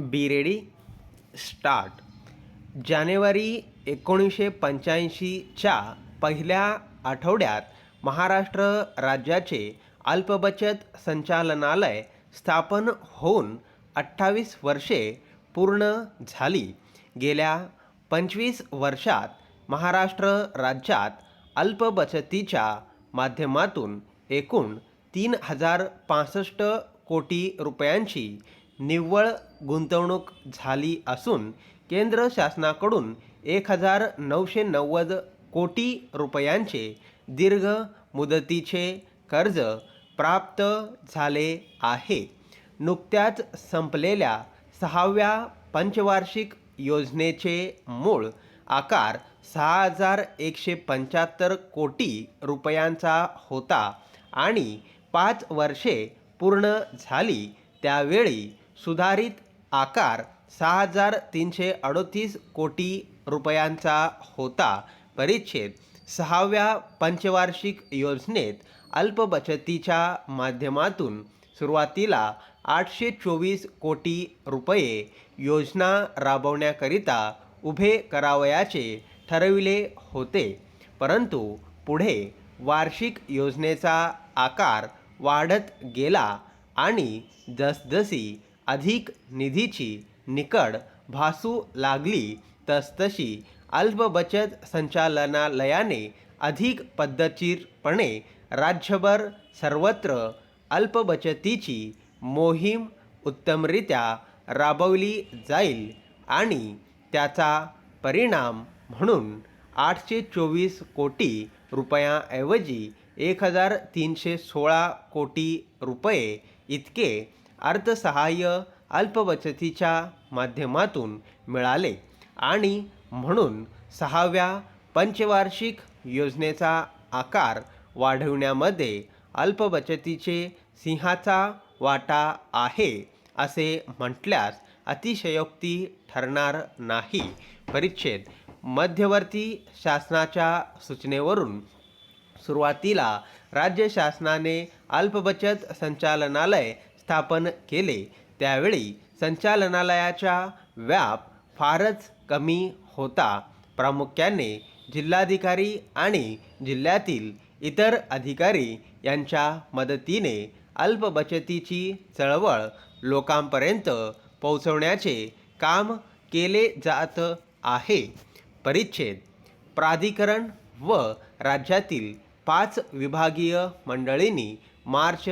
Be ready start. जानेवारी एकोणीसशे पंच्याऐंशीच्या पहिल्या आठवड्यात महाराष्ट्र राज्याचे अल्पबचत संचालनालय स्थापन होऊन अठ्ठावीस वर्षे पूर्ण झाली. गेल्या पंचवीस वर्षात महाराष्ट्र राज्यात अल्पबचतीच्या माध्यमातून एकूण तीन हजार पासष्ट कोटी रुपयांची निव्वळ गुंतवणूक झाली असून केंद्र शासनाकडून एक हजार नऊशे नव्वद कोटी रुपयांचे दीर्घ मुदतीचे कर्ज प्राप्त झाले आहे. नुकत्याच संपलेल्या सहाव्या पंचवार्षिक योजनेचे मूळ आकार सहा हजार एकशे पंच्याहत्तर कोटी रुपयांचा होता आणि पाच वर्षे पूर्ण झाली. त्यावेळी सुधारित आकार सहा हजार तीनशे अडोतीस कोटी रुपयांचा होता. परिच्छेद सहाव्या पंचवार्षिक योजनेत अल्प बचतीच्या माध्यमातून सुरुवातीला आठशे चोवीस कोटी रुपये योजना राबवण्याकरिता उभे करावयाचे ठरविले होते. परंतु पुढे वार्षिक योजनेचा आकार वाढत गेला आणि जसजशी अधिक निधीची निकड भासू लागली तसतशी अल्प बचत संचालनालयाने अधिक पद्धतशीरपणे राज्यभर सर्वत्र अल्पबचतीची मोहीम उत्तमरित्या राबवली जाईल आणि त्याचा परिणाम म्हणून आठशे चोवीस कोटी रुपयाऐवजी एक हजार तीनशे सोळा कोटी रुपये इतके अर्थसहाय्य अल्पबचतीच्या माध्यमातून मिळाले आणि म्हणून सहाव्या पंचवार्षिक योजनेचा आकार वाढविण्यामध्ये अल्पबचतीचे सिंहाचा वाटा आहे असे म्हटल्यास अतिशयोक्ती ठरणार नाही. परिच्छेद. मध्यवर्ती शासनाच्या सूचनेवरून सुरुवातीला राज्य शासनाने अल्पबचत संचालनालय स्थापन केले त्यावेळी संचालनालयाचा व्याप फारच कमी होता. प्रामुख्याने जिल्हाधिकारी आणि जिल्ह्यातील इतर अधिकारी यांच्या मदतीने अल्प बचतीची चळवळ लोकांपर्यंत पोहोचवण्याचे काम केले जात आहे. परिच्छेद प्राधिकरण व राज्यातील पाच विभागीय मंडळींनी मार्च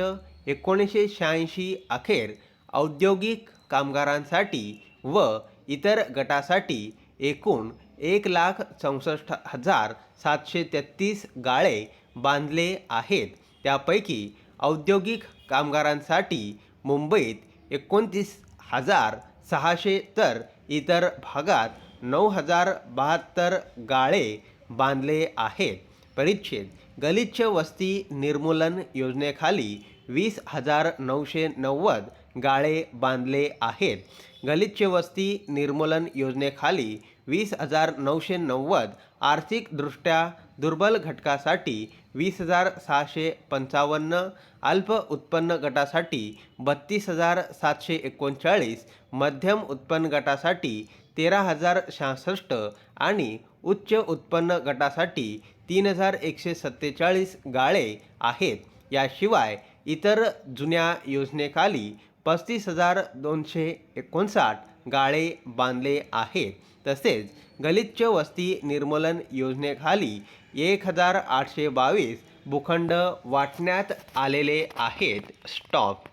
एकोणीसशे शहाऐंशी अखेर औद्योगिक कामगारांसाठी व इतर गटासाठी एकूण एक लाख चौसष्ट हजार सातशे तेहतीस गाळे बांधले आहेत. त्यापैकी औद्योगिक कामगारांसाठी मुंबईत एकोणतीस हजार सहाशे तर इतर भागात नऊ हजार बहात्तर गाळे बांधले आहेत. परिच्छेद गलिच्छ वस्ती निर्मूलन योजनेखाली वीस हजार नऊशे नव्वद गाळे बांधले आहेत. गलिच्छ वस्ती निर्मूलन योजनेखाली वीस हजार नऊशे नव्वद आर्थिकदृष्ट्या दुर्बल घटकासाठी वीस हजार सहाशे पंचावन्न अल्प उत्पन्न गटासाठी बत्तीस हजार सातशे एकोणचाळीस मध्यम उत्पन्न गटासाठी तेरा हजार सहासष्ट आणि उच्च उत्पन्न गटासाठी तीन हजार एकशे सत्तेचाळीस गाळे आहेत. याशिवाय इतर जुन्या योजनेखाली पस्तीस हजार दोनशे एकोणसाठ गाळे बांधले आहेत. तसेच गलिच्छ वस्ती निर्मूलन योजनेखाली एक हजार आठशे बावीस भूखंड वाटण्यात आलेले आहेत. स्टॉप.